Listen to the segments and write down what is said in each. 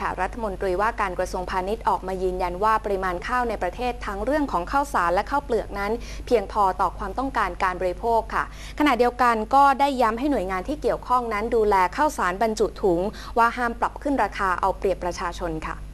ค่ะรัฐมนตรีว่าการกระทรวงพาณิชย์ออกมายืนยันว่าปริมาณข้าวในประเทศทั้งเรื่องของข้าวสารและข้าวเปลือกนั้น เพียงพอต่อความต้องการการบริโภคค่ะ ขณะเดียวกันก็ได้ย้ำให้หน่วยงานที่เกี่ยวข้องนั้น ดูแลข้าวสารบรรจุถุง ว่าห้ามปรับขึ้นราคาเอาเปรียบประชาชนค่ะ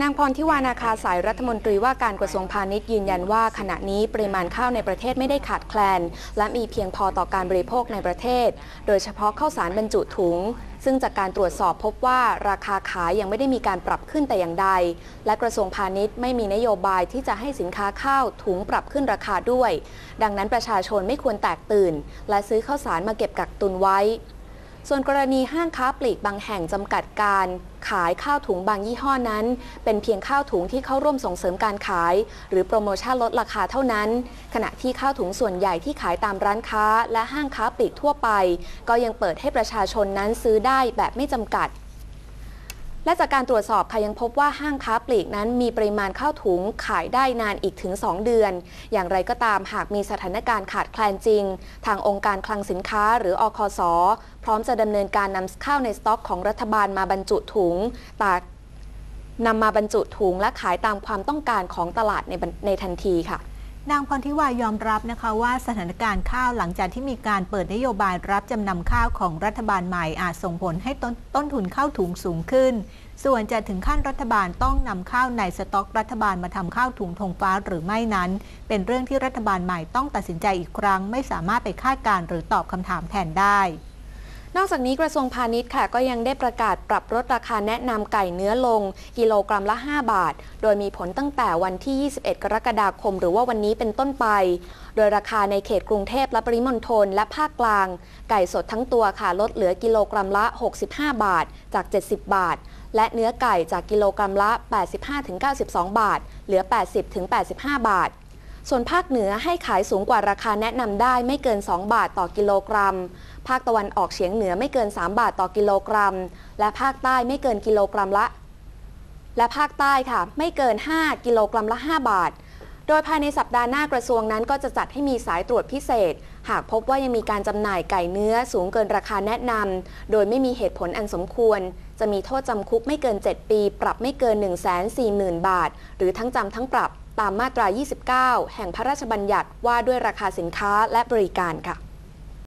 นางพรทิวานาคาสายรัฐมนตรีว่าการกระทรวงพาณิชย์ยืนยันว่าขณะนี้ปริมาณข้าวในประเทศไม่ได้ขาดแคลน และมีเพียงพอต่อการบริโภคในประเทศ โดยเฉพาะข้าวสารบรรจุถุง ซึ่งจากการตรวจสอบพบว่าราคาขายยังไม่ได้มีการปรับขึ้นแต่อย่างใด และกระทรวงพาณิชย์ไม่มีนโยบายที่จะให้สินค้าข้าวถุงปรับขึ้นราคาด้วย ดังนั้นประชาชนไม่ควรแตกตื่น และซื้อข้าวสารมาเก็บกักตุนไว้ ส่วนกรณีห้างค้าปลีกบางแห่งจำกัดการขายข้าวถุงบางยี่ห้อนั้น เป็นเพียงข้าวถุงที่เข้าร่วมส่งเสริมการขาย หรือโปรโมชั่นลดราคาเท่านั้น ขณะที่ข้าวถุงส่วนใหญ่ที่ขายตามร้านค้า และห้างค้าปลีกทั่วไป ก็ยังเปิดให้ประชาชนนั้นซื้อได้แบบไม่จำกัด และจากการตรวจสอบค่ะยังพบว่าห้างค้าปลีกนั้นมีปริมาณข้าวถุงขายได้นานอีกถึง 2 เดือน อย่างไรก็ตามหากมีสถานการณ์ขาดแคลนจริง ทางองค์การคลังสินค้าหรืออคส พร้อมจะดำเนินการนำข้าวในสต็อกของรัฐบาลมาบรรจุถุงตากนำมาบรรจุถุงและขายตามความต้องการของตลาดในในทันทีค่ะ นางพรทิวายอมรับนะคะว่าสถานการณ์ข้าวหลังจากที่มีการเปิดนโยบายรับจำนำข้าวของรัฐบาลใหม่อาจส่งผลให้ต้นต้นทุนข้าวถุงสูงขึ้น ส่วนจะถึงขั้นรัฐบาลต้องนำข้าวในสต็อกรัฐบาลมาทำข้าวถุงธงฟ้าหรือไม่นั้น เป็นเรื่องที่รัฐบาลใหม่ต้องตัดสินใจอีกครั้ง ไม่สามารถไปคาดการณ์หรือตอบคำถามแทนได้ นอกจากนี้กระทรวงพาณิชย์ค่ะก็ยังได้ประกาศปรับลดราคาแนะนำไก่เนื้อลง กิโลกรัมละ 5 บาท โดยมีผลตั้งแต่วันที่ 21 กรกฎาคม หรือว่าวันนี้เป็นต้นไป โดยราคาในเขตกรุงเทพและปริมณฑลและภาคกลาง ไก่สดทั้งตัวค่ะลดเหลือกิโลกรัมละ 65 บาท จาก 70 บาท และเนื้อไก่จากกิโลกรัมละ 85-92 บาท เหลือ 80-85 บาท ส่วนภาคเหนือให้ขายสูงกว่าราคาแนะนำได้ไม่เกิน 2 บาทต่อกิโลกรัม ภาคตะวันออกเฉียงเหนือไม่เกิน 3 บาทต่อกิโลกรัม และภาคใต้ไม่เกินกิโลกรัมละ และภาคใต้ค่ะ ไม่เกิน 5 กิโลกรัมละ 5 บาท โดยภายในสัปดาห์หน้ากระทรวงนั้นก็จะจัดให้มีสายตรวจพิเศษ หากพบว่ายังมีการจำหน่ายไก่เนื้อสูงเกินราคาแนะนำโดยไม่มีเหตุผลอันสมควรจะมีโทษจำคุกไม่เกิน 7 ปี ปรับไม่เกิน 1 4 0 0 0 0 บาท หรือทั้งจำทั้งปรับ ตามมาตรา 29 แห่งพระราชบัญญัติว่าด้วยราคาสินค้าและบริการค่ะ